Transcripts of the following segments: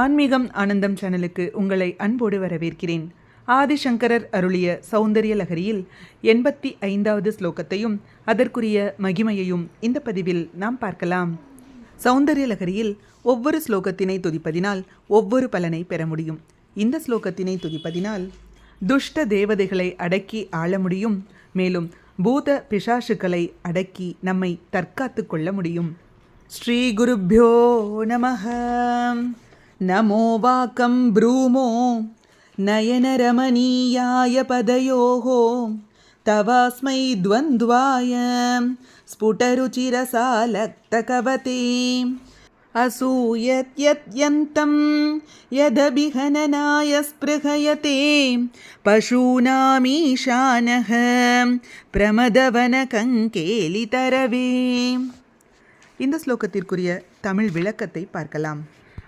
ஆன்மீகம் ஆனந்தம் சேனலுக்கு உங்களை அன்போடு வரவேற்கிறேன். ஆதிசங்கரர் அருளிய சௌந்தரிய லகரியில் எண்பத்தி ஐந்தாவது ஸ்லோகத்தையும் அதற்குரிய மகிமையையும் இந்த பதிவில் நாம் பார்க்கலாம். சௌந்தரிய லகரியில் ஒவ்வொரு ஸ்லோகத்தினை துதிப்பதினால் ஒவ்வொரு பலனை பெற முடியும். இந்த ஸ்லோகத்தினை துதிப்பதினால் துஷ்ட தேவதைகளை அடக்கி ஆள முடியும். மேலும் பூத பிசாசுக்களை அடக்கி நம்மை தற்காத்து கொள்ள முடியும். ஸ்ரீ குருப்பியோ நமः நமோ வாக்கம் ப்ரூமோ நயனரமணீயாய பதயோः तवास्मै द्वन्द्वाय स्फुटरुचिरसालक्तकवते असूयत्यत्यन्तं यदभिहननाय स्पृहयते पशूनामीशानः பிரமதவனகங்கேலிதரவே இந்த ஸ்லோகத்திற்குரிய தமிழ் விளக்கத்தை பார்க்கலாம்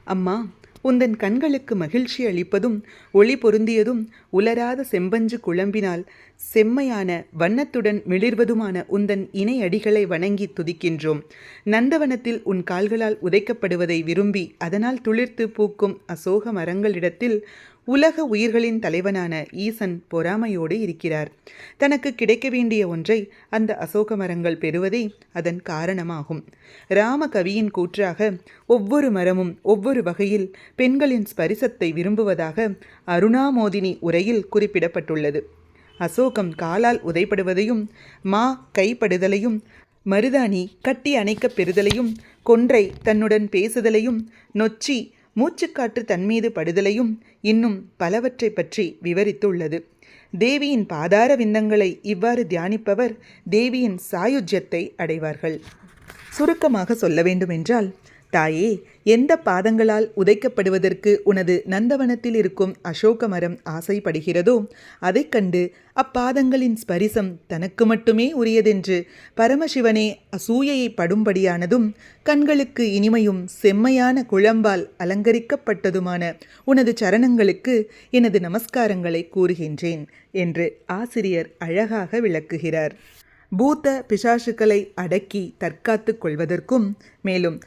அம்மா உந்தன் கண்களுக்கு மகிழ்ச்சி அளிப்பதும் ஒளி பொருந்தியதும் உலராத செம்பஞ்சு குழம்பினால் செம்மையான வண்ணத்துடன் மிளிர்வதுமான உந்தன் இணை அடிகளை வணங்கி துதிக்கின்றோம். நந்தவனத்தில் உன் கால்களால் உதைக்கப்படுவதை விரும்பி அதனால் துளிர்த்து பூக்கும் அசோக மரங்களிடத்தில் உலக உயிர்களின் தலைவனான ஈசன் பொறாமையோடு இருக்கிறார். தனக்கு கிடைக்க வேண்டிய ஒன்றை அந்த அசோக மரங்கள் பெறுவதே அதன் காரணமாகும். ராம கவியின் கூற்றாக ஒவ்வொரு மரமும் ஒவ்வொரு வகையில் பெண்களின் ஸ்பரிசத்தை விரும்புவதாக அருணாமோதினி உரையில் குறிப்பிடப்பட்டுள்ளது. அசோகம் காலால் உதைப்படுவதையும் மா கைப்படுதலையும் மருதாணி கட்டி அணைக்கப் பெறுதலையும் கொன்றை தன்னுடன் பேசுதலையும் நொச்சி மூச்சுக்காற்று தன்மீது படுதலையும் இன்னும் பலவற்றை பற்றி விவரித்துள்ளது. தேவியின் பாதார விந்தங்களை இவ்வாறு தியானிப்பவர் தேவியின் சாயுஜ்யத்தை அடைவார்கள். சுருக்கமாக சொல்ல வேண்டுமென்றால் தாயே எந்த பாதங்களால் உதைக்கப்படுவதற்கு உனது நந்தவனத்தில் இருக்கும் அசோக மரம் ஆசைப்படுகிறதோ அதைக் கண்டு அப்பாதங்களின் ஸ்பரிசம் தனக்கு மட்டுமே உரியதென்று பரமசிவனே அசூயையை படும்படியானதும் கண்களுக்கு இனிமையும் செம்மையான குழம்பால் அலங்கரிக்கப்பட்டதுமான உனது சரணங்களுக்கு எனது நமஸ்காரங்களை கூறுகின்றேன் என்று ஆசிரியர் அழகாக விளக்குகிறார். பூத்த பிசாசுக்களை அடக்கி தற்காத்து கொள்வதற்கும் மேலும்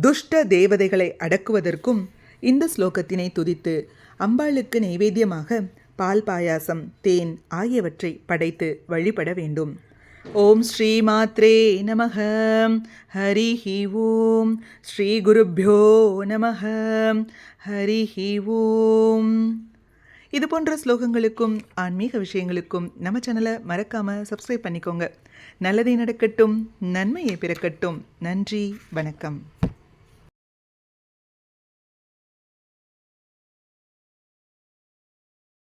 துஷ்ட தேவதைகளை அடக்குவதற்கும் இந்த ஸ்லோகத்தினை துதித்து அம்பாளுக்கு நைவேத்தியமாக பால் பாயாசம் தேன் ஆகியவற்றை படைத்து வழிபட வேண்டும். ஓம் ஸ்ரீ மாத்ரே நமக ஹரிஹி ஓம். ஸ்ரீ குருப்பியோ நமக ஹரிஹி ஓம். இது போன்ற ஸ்லோகங்களுக்கும் ஆன்மீக விஷயங்களுக்கும் நம்ம சேனலை மறக்காமல் சப்ஸ்கிரைப் பண்ணிக்கோங்க. நல்லதே நடக்கட்டும் நன்மையை பிறக்கட்டும். நன்றி வணக்கம்.